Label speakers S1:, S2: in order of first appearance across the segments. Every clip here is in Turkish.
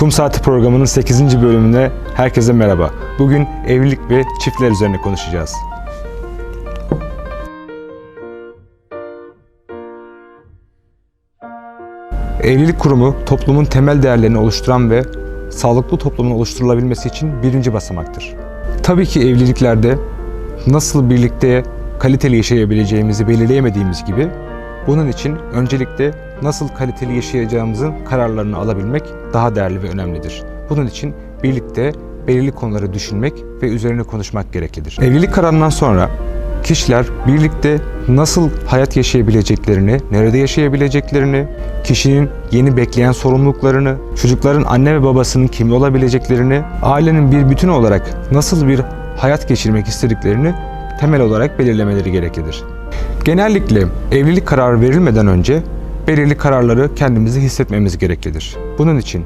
S1: Kum Saati programının 8. bölümüne herkese merhaba. Bugün evlilik ve çiftler üzerine konuşacağız. Evlilik kurumu toplumun temel değerlerini oluşturan ve sağlıklı toplumun oluşturulabilmesi için birinci basamaktır. Tabii ki evliliklerde nasıl birlikte kaliteli yaşayabileceğimizi belirleyemediğimiz gibi bunun için öncelikle nasıl kaliteli yaşayacağımızın kararlarını alabilmek daha değerli ve önemlidir. Bunun için birlikte belirli konuları düşünmek ve üzerine konuşmak gereklidir. Evlilik kararından sonra kişiler birlikte nasıl hayat yaşayabileceklerini, nerede yaşayabileceklerini, kişinin yeni bekleyen sorumluluklarını, çocukların anne ve babasının kimi olabileceklerini, ailenin bir bütün olarak nasıl bir hayat geçirmek istediklerini temel olarak belirlemeleri gereklidir. Genellikle evlilik kararı verilmeden önce belirli kararları kendimizi hissetmemiz gereklidir. Bunun için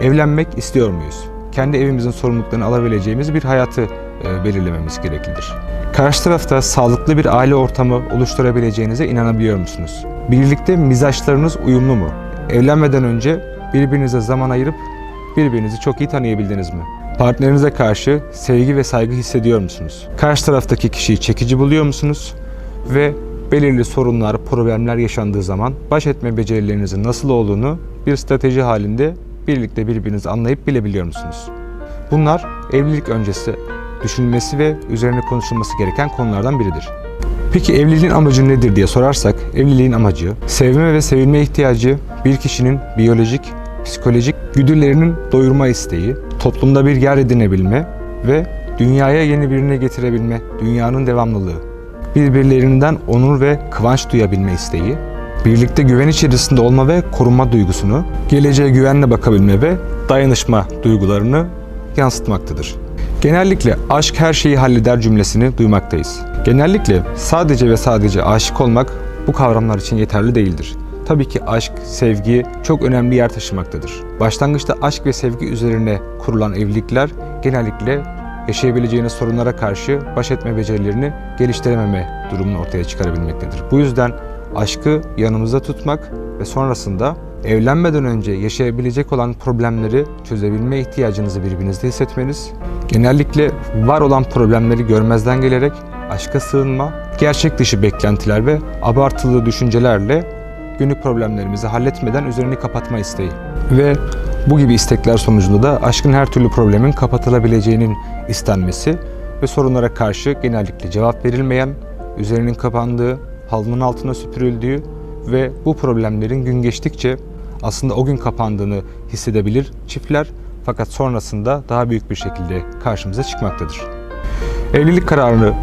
S1: evlenmek istiyor muyuz? Kendi evimizin sorumluluklarını alabileceğimiz bir hayatı e, belirlememiz gereklidir. Karşı tarafta sağlıklı bir aile ortamı oluşturabileceğinize inanabiliyor musunuz? Birlikte mizaçlarınız uyumlu mu? Evlenmeden önce birbirinize zaman ayırıp birbirinizi çok iyi tanıyabildiniz mi? Partnerinize karşı sevgi ve saygı hissediyor musunuz? Karşı taraftaki kişiyi çekici buluyor musunuz? Ve belirli sorunlar, problemler yaşandığı zaman baş etme becerilerinizin nasıl olduğunu bir strateji halinde birlikte birbirinizi anlayıp bilebiliyor musunuz? Bunlar evlilik öncesi düşünülmesi ve üzerine konuşulması gereken konulardan biridir. Peki evliliğin amacı nedir diye sorarsak, evliliğin amacı sevme ve sevilme ihtiyacı bir kişinin biyolojik, psikolojik güdülerinin doyurma isteği, toplumda bir yer edinebilme ve dünyaya yeni birine getirebilme, dünyanın devamlılığı, birbirlerinden onur ve kıvanç duyabilme isteği, birlikte güven içerisinde olma ve korunma duygusunu, geleceğe güvenle bakabilme ve dayanışma duygularını yansıtmaktadır. Genellikle aşk her şeyi halleder cümlesini duymaktayız. Genellikle sadece ve sadece aşık olmak bu kavramlar için yeterli değildir. Tabii ki aşk, sevgi çok önemli yer taşımaktadır. Başlangıçta aşk ve sevgi üzerine kurulan evlilikler genellikle yaşayabileceğiniz sorunlara karşı baş etme becerilerini geliştirememe durumunu ortaya çıkarabilmektedir. Bu yüzden aşkı yanımızda tutmak ve sonrasında evlenmeden önce yaşayabilecek olan problemleri çözebilme ihtiyacınızı birbirinizde hissetmeniz, genellikle var olan problemleri görmezden gelerek aşka sığınma, gerçek dışı beklentiler ve abartılı düşüncelerle günlük problemlerimizi halletmeden üzerini kapatma isteği. Ve bu gibi istekler sonucunda da aşkın her türlü problemin kapatılabileceğinin istenmesi ve sorunlara karşı genellikle cevap verilmeyen, üzerinin kapandığı, halının altına süpürüldüğü ve bu problemlerin gün geçtikçe aslında o gün kapandığını hissedebilir çiftler fakat sonrasında daha büyük bir şekilde karşımıza çıkmaktadır. Evlilik kararını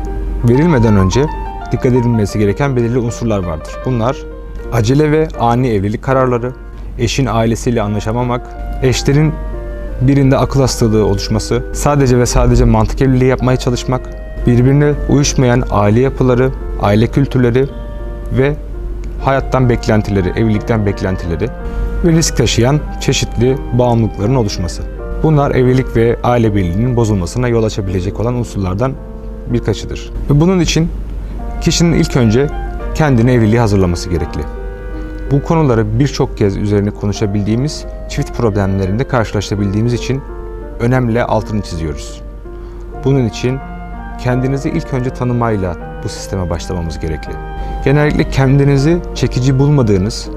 S1: verilmeden önce dikkat edilmesi gereken belirli unsurlar vardır. Bunlar acele ve ani evlilik kararları, eşin ailesiyle anlaşamamak, eşlerin birinde akıl hastalığı oluşması, sadece ve sadece mantık evliliği yapmaya çalışmak, birbirine uyuşmayan aile yapıları, aile kültürleri ve hayattan beklentileri, evlilikten beklentileri ve risk taşıyan çeşitli bağımlılıkların oluşması. Bunlar evlilik ve aile birliğinin bozulmasına yol açabilecek olan unsurlardan birkaçıdır. Ve bunun için kişinin ilk önce kendini evliliğe hazırlaması gerekli. Bu konuları birçok kez üzerine konuşabildiğimiz çift problemlerinde karşılaşabildiğimiz için önemli altını çiziyoruz. Bunun için kendinizi ilk önce tanımayla bu sisteme başlamamız gerekli. Genellikle kendinizi çekici bulmadığınız,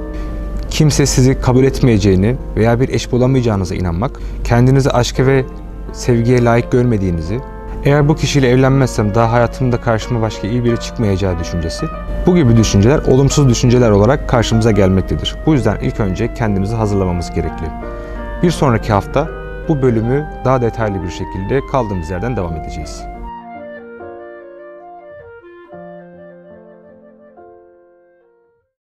S1: kimse sizi kabul etmeyeceğini veya bir eş bulamayacağınıza inanmak, kendinizi aşka ve sevgiye layık görmediğinizi, eğer bu kişiyle evlenmezsem daha hayatımda karşıma başka iyi biri çıkmayacağı düşüncesi, bu gibi düşünceler olumsuz düşünceler olarak karşımıza gelmektedir. Bu yüzden ilk önce kendimizi hazırlamamız gerekli. Bir sonraki hafta bu bölümü daha detaylı bir şekilde kaldığımız yerden devam edeceğiz.